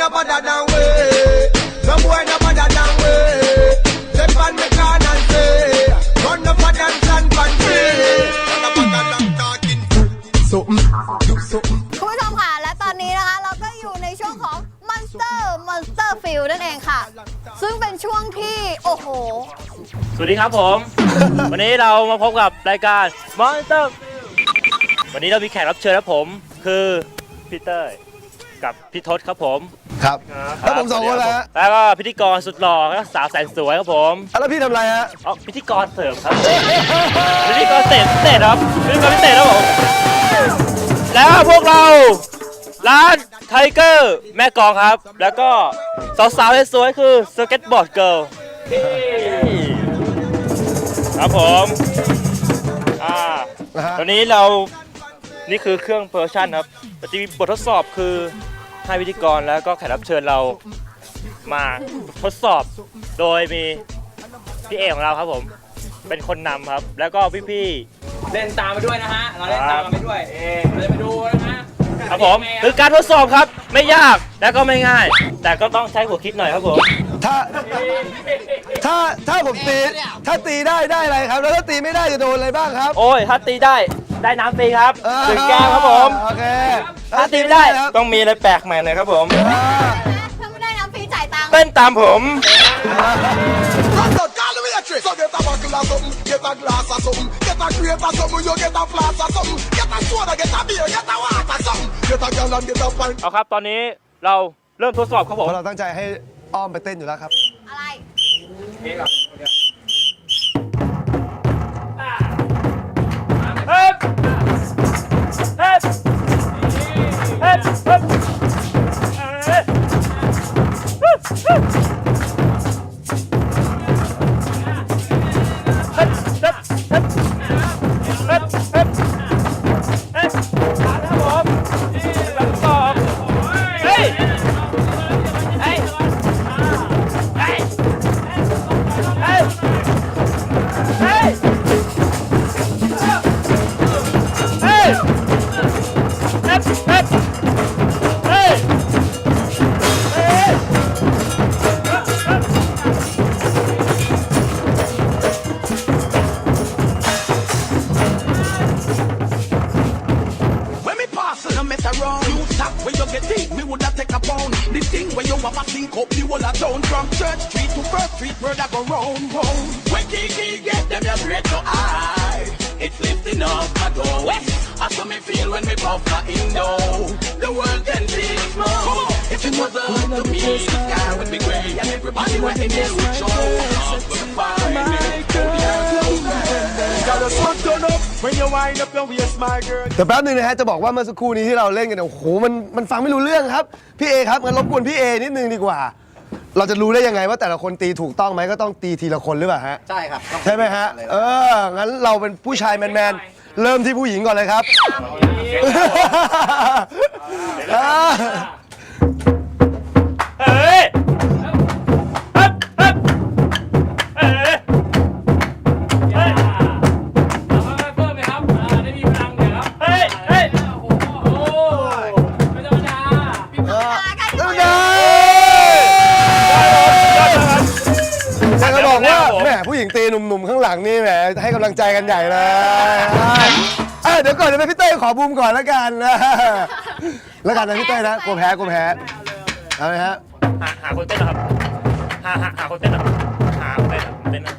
no better than we. No boy no better than we. Step on me can and say, run up a dance and country. Run up a dance talking. Something, do something. คุณผู้ชมค่ะและตอนนี้นะคะเราก็อยู่ในช่วงของ Monster Monster Field นั่นเองค่ะ ซึ่งเป็นช่วงที่ โอ้โห สวัสดีครับผม วันนี้เรามาพบกับรายการ Monster วันนี้เรามีแขกรับเชิญครับผม คือพี่เต้ยกับพี่ทศครับผม ครับแล้วผมสองคนแล้วฮะแล้วก็พิธีกรสุดหล่อและสาวแสนสวยครับผมอะแล้วพี่ทำอะไรฮะอ๋อพิธีกรเสริมครับ พิธีกรเศษพิเศษครับพิธีกรพิเศษครับผมแล้วพวกเราร้านไทเกอร์แม่กลองครับ แล้วก็สาวๆสวยๆคือสเก็ตบอร์ดเกิร์ลครับผมอ่านะฮะตอนนี้เรานี่คือเครื่องเพอร์ชันครับแต่จะมีบททดสอบคือ ให้พิธีกรแล้วก็แขกรับเชิญเรามาทดสอบโดยมีพี่เอของเราครับผม เป็นคนนำครับ แล้วก็พี่ เล่นตามไปด้วยนะฮะ เราเล่นตามกันไปด้วย เอเราจะไปดูนะฮะๆ ครับผมคือการทดสอบครับ ไม่ยากและก็ไม่ง่าย แต่ก็ต้องใช้หัวคิดหน่อยครับผม ถ้าถ้าถ้าผมตี ถ้าตีได้ได้อะไรครับ แล้วถ้าตีไม่ได้จะโดนอะไรบ้างครับ โอ้ยถ้าตีได้ ได้น้ำฟรีครับอ่าถึงแก้วครับผมโอเคถ้าตีไม่ได้ครับต้องมีอะไรแปลกใหม่หน่อยครับผมอ่าถ้าไม่ได้น้ำฟรีจ่ายตังค์เต้นตามผม Hot dog, call me a trick. So get a buckle or something, get a glass or something, get a grape or something, you get a flask or something, get a soda, get a beer, get a water something, get a gal and get a pint. เอาครับ ตอนนี้เราเริ่มทดสอบครับผเพมราะเราตั้งใจให้อ้อมไปเต้นอยู่แล้วครับ อะไร thing where you have a sink up the whole of town from Church Street to First Street, where that go round, round. When Kiki get them, you straight to eye. It's lifting up, I go west. That's how me feel when me puff the indo. The world can it more. If it was up to me, the sky would be grey and everybody went in there would show. Up with the fire, swat turn up when you wind up your waist, my girl. แต่แป๊บนึงนะฮะจะบอกว่าเมื่อสักครู่นี้ที่เราเล่นกันเนี่ยโอ้โหมันมันฟังไม่รู้เรื่องครับ พี่เอครับงั้นรบกวนพี่เอนิดนึงดีกว่า เราจะรู้ได้ยังไงว่าแต่ละคนตีถูกต้องไหมก็ต้องตีทีละคนหรือเปล่าฮะใช่ครับใช่ไหมฮะเอองั้นเราเป็นผู้ชายแมนๆเริ่มที่ผู้หญิงก่อนเลยครับ อ่า ไงจะบอกว่าแหมผู้หญิงตีหนุ่มๆข้างหลังนี่แหมให้กำลังใจกันใหญ่เลยอะเดี๋ยวก่อนเดี๋ยวไปพี่เต้ยขอบูมก่อนแล้วกันนะแล้วกันนะพี่เต้ยนะกลัวแพ้กลัวแพ้เอาไหมฮะหาหาคนเต้นเหรอครับหาหาหาคนเต้นเหรอครับหาคนเต้นเหรอคนเต้นนะ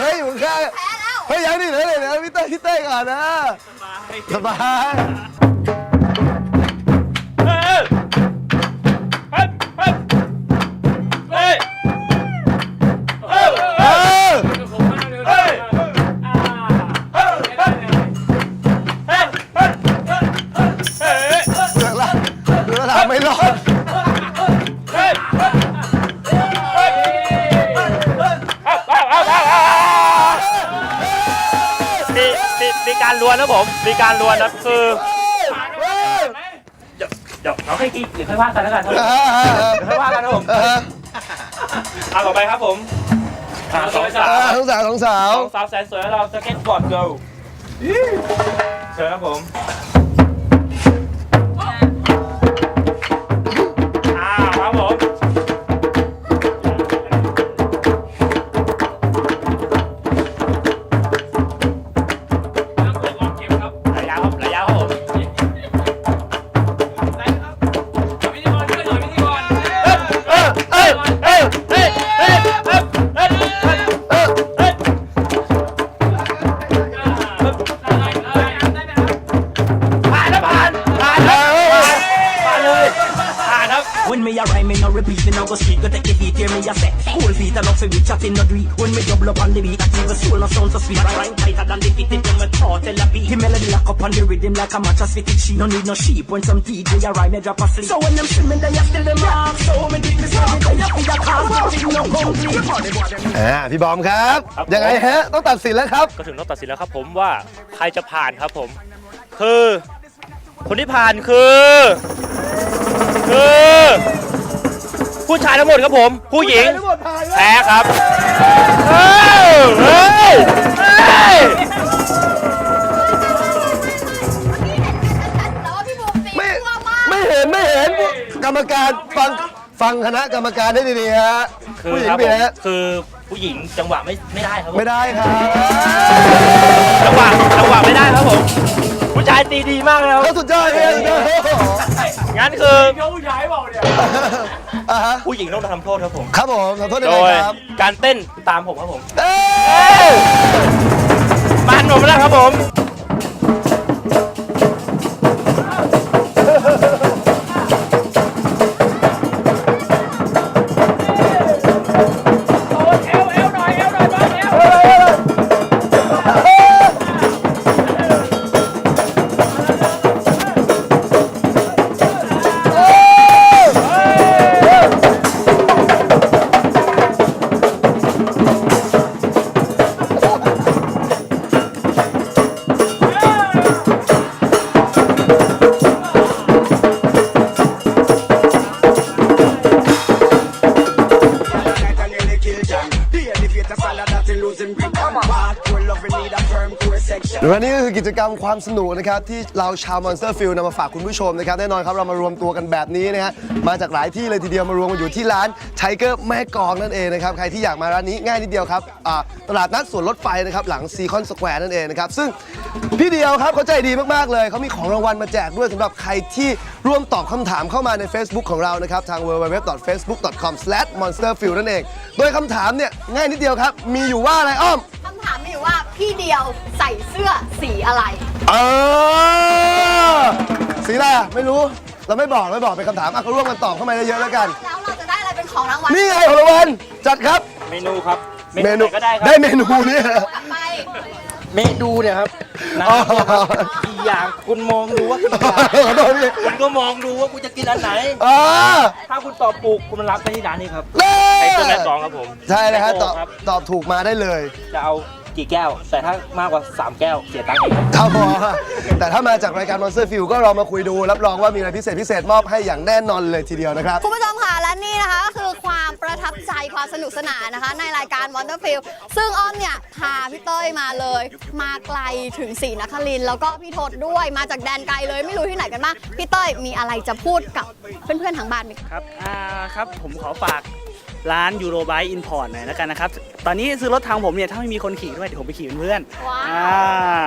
เฮ้ยอยู่ข้างแพ้แล้ว เฮ้ยยังนี่เหลือเลยนะพี่เต้ยพี่เต้ยก่อนนะ สบาย สบาย วนนะผม มีการดวลนะคือเฮ้ยเดี๋ยวเดี๋ยวเราให้กีหรือค่อยว่ากันแล้วกันครับอ่าอ่าอ่าเดี๋ยวค่อยว่ากันนะผมอ่าเอาต่อไปครับผมอ่าสองสาวอ่าทั้งสาวทั้งสาวสองสาวแสนสวยของเราสเก็ตบอร์ดเกิลเชิญครับผม beat, I feel the soul no sound so sweet My rhyme tighter than the fit, it when me thought tell a beat The melody lock up on the rhythm like a mattress fit it sheet No need no sheep, when some DJ a rhyme, me drop a sleep So when them streaming, they a still them mark So me dig this every day, I feel a cause, the thing no complete อ่าพี่บอมครับ ครับ ยังไงฮะ ต้องตัดสินแล้วครับ ก็ถึงต้องตัดสินแล้วครับผมว่าใครจะผ่านครับผม คือ คนที่ผ่านคือ คือ ผู้ชายทั้งหมดครับผม ผู้หญิงแพ้ครับ เฮ้ยเฮ้ยเฮ้ยแล้วว่าพี่บูมตีไม่มั่วมากไม่เห็นไม่เห็นกรรมการฟังฟังคณะกรรมการได้ดีๆฮะคือผู้หญิงครับผเปีมยฮะคือผู้หญิงจังหวะไม่ไม่ได้ครับผมไม่ได้ครับจังหวะจังหวะไม่ได้ครับผมผู้ชายตีดีมากเลยครับ เขาสุดยอดเลยสุดยอดงั้นคืออ่าฮะ ผู้หญิงต้องทำโทษครับผม ครับผมขอโทษด้โดวยยครับการเต้นตามผมครับผม เอ้ยมันผมแล้วครับผม กิจกรรมความสนุกนะครับที่เราชาว Monster Field นำมาฝากคุณผู้ชมนะครับแน่นอนครับเรามารวมตัวกันแบบนี้นะฮะมาจากหลายที่เลยทีเดียวมารวมกันอยู่ที่ร้านไทเกอร์แม่กองนั่นเองนะครับใครที่อยากมาร้านนี้ง่ายนิดเดียวครับอ่าตลาดนัดสวนรถไฟนะครับหลังซีคอนสแควร์นั่นเองนะครับซึ่งพี่เดียวครับเขาใจดีมากๆเลยเขามีของรางวัลมาแจกด้วยสำหรับใครที่ร่วมตอบคำถามเข้ามาใน Facebook ของเรานะครับทาง www.facebook.com/monsterfield นั่นเอง โดยคำถามเนี่ยง่ายนิดเดียวครับมีอยู่ว่าอะไรอ้อมำถามมีอยู่ว่าพี่เดียวใส่เสื้อสีอะไร เออสีอะไรอะไม่รู้เราไม่บอกไม่บอกเป็นคำถามอะก็ร่วมกันตอบเข้ามาเยอะๆแล้วกัน แล้วเราจะได้อะไรเป็นของรางวัลนี่ไงของรางวัลจัดครับเมนูครับ เมนูไหก็ได้ครับ ได้เมนูเนี่ย กลับไป เมนูเนี่ยครับ นะอ๋ออีกอย่างคุณมองดูว่าคุณขอโทษพี่คุณก็มองดูว่าคุณจะกินอันไหนอ๋อถ้าคุณตอบถูกคุณรับไปที่ร้านนี้ครับเล่ไอ้ตัวแม่กลองครับผมใช่เลยครับตอบครับตอบถูกมาได้เลย จะเอา กี่แก้ว แต่ถ้ามากกว่า 3 แก้วเสียตังค์อีก ครับผมแต่ถ้ามาจากรายการ Monster Field ก็ลองมาคุยดู รับรองว่ามีอะไรพิเศษพิเศษมอบให้อย่างแน่นอนเลยทีเดียวนะครับ คุณผู้ชมค่ะและนี่นะคะก็คือความประทับใจความสนุกสนานนะคะ ในรายการ Wonderfield ซึ่งอ้อมเนี่ยพาพี่เต้ยมาเลย มาไกลถึงศรีนครินทร์แล้วก็พี่ทศด้วยมาจากแดนไกลเลยไม่รู้ที่ไหนกันบ้างพี่เต้ยมีอะไรจะพูดกับเพื่อนๆทางบ้านไหมคะครับ อ่า ครับ ผมขอฝาก ร้านยูโรไบอินพอร์ตหน่อยแล้วกันนะครับ ตอนนี้ซื้อรถทางผมเนี่ย ถ้าไม่มีคนขี่ด้วย เดี๋ยวผมไปขี่เป็นเพื่อนว้าวอ่า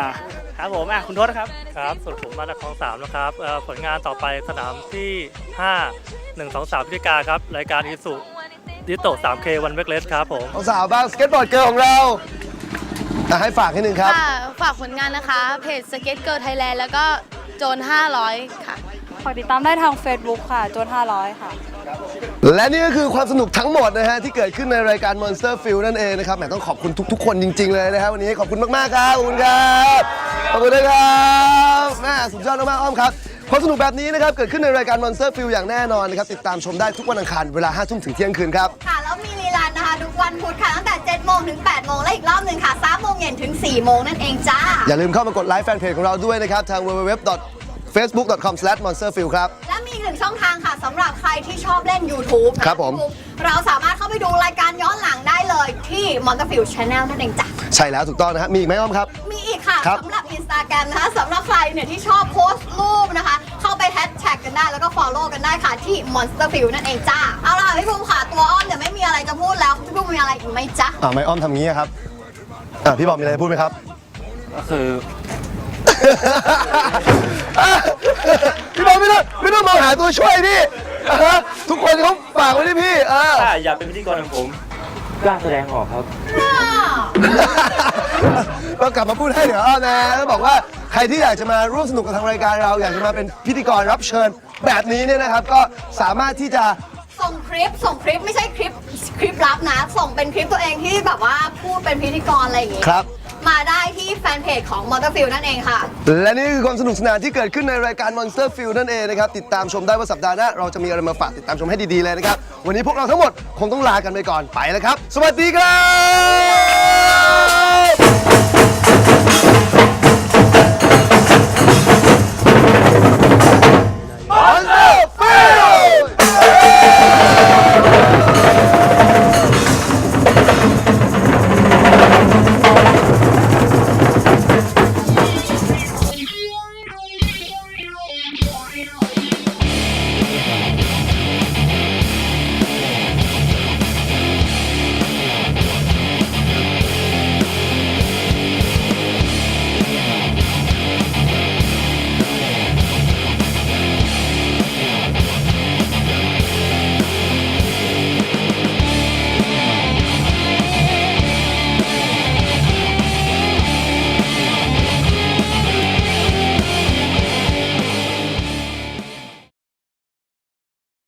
ครับผมอะคุณทศครับ ครับส่วนผมมาจากคลองสามนะครับเอ่อผลงานต่อไปสนามที่ 5 1 2 3พฤศจิกาครับ รายการอิสุดิโต 3K วันเวกเลสครับผม ของสาวบ้างสเก็ตบอร์ดเกิร์ลของเราอะให้ฝากนิดนึงครับ ค่ะฝากผลงานนะคะ เพจสเก็ตเกิร์ลไทยแลนด์แล้วก็โจน 500 ค่ะ ฝากติดตามได้ทาง Facebook ค่ะโจน500 ค่ะ และนี่ก็คือความสนุกทั้งหมดนะฮะที่เกิดขึ้นในรายการ Monster Field นั่นเองนะครับแหมต้องขอบคุณทุก ๆ คนจริง ๆ เลยนะครับวันนี้ขอบคุณมากๆครับขอบคุณครับขอบคุณนะครับแม่สุดยอดมากๆอ้อมครับความสนุกแบบนี้นะครับเกิดขึ้นในรายการ Monster Field อย่างแน่นอนนะครับติดตามชมได้ทุกวันอังคารเวลา5ทุ่มถึงเที่ยงคืนครับ ค่ะ แล้วมีรีลันนะคะค่ะทุกวันพุธค่ะ ตั้งแต่7โมงถึง8โมงและอีกรอบหนึ่งค่ะ3โมงเย็นถึง4โมงนั่นเองจ้า อย่าลืมเข้ามากดไลค์แฟนเพจของเราด้วยนะครับ ทาง www.facebook.com/monsterfield ครับ และมีอีกหนึ่งช่องทางค่ะสำหรับใครที่ชอบเล่น YouTube นะครับผมเราสามารถเข้าไปดูรายการย้อนหลังได้เลยที่ m o n t e f i e l d Channel นั่นเองจ้ะ ใช่แล้วถูกต้องนะฮะมีอีกไหมอ้อมครับ มีอีกค่ะครับ สำหรับ Instagram นะคะสำหรับใครเนี่ยที่ชอบโพสต์รูปนะคะ เข้าไปแฮชแท็กกันได้แล้วก็ Follow กันได้ค่ะที่ Monsterfield นั่นเองจ้าเอาล่ะพี่ภูมิค่ะตัวอ้อมเนี่ยไม่มีอะไรจะพูดแล้วพี่ภูมิมีอะไรอีกไหมจ๊ะ อ่าไม่อ้อมทำงี้ครับอ่าพี่บอกมีอะไรจะพูดไหมครับ ก็คือ พี่บอกไม่ต้องไม่ต้องมองหาตัวช่วยพี่อ่าฮะทุกคนเขาฝากไว้ที่พี่เออ ถ้าอยากเป็นพิธีกรของผมกล้าแสดงออกครับ เรากลับมาพูดให้เดี๋ยวอ้อมนะแล้วบอกว่าใครที่อยากจะมาร่วมสนุกกับทางรายการเราอยากจะมาเป็นพิธีกรรับเชิญ แบบนี้เนี่ยนะครับก็สามารถที่จะ ส่งคลิปส่งคลิปไม่ใช่คลิปคลิปลับนะ ส่งเป็นคลิปตัวเองที่แบบว่าพูดเป็นพิธีกรอะไรอย่างงี้ครับ มาได้ที่แฟนเพจของ Monsterfield นั่นเองค่ะ และนี่คือความสนุกสนานที่เกิดขึ้นในรายการ Monster Field นั่นเองนะครับ ติดตามชมได้ว่าสัปดาห์หน้าเราจะมีอะไรมาฝากติดตามชมให้ดี ๆ เลยนะครับ วันนี้พวกเราทั้งหมดคงต้องลากันไปก่อนไปแล้วครับ สวัสดีครับ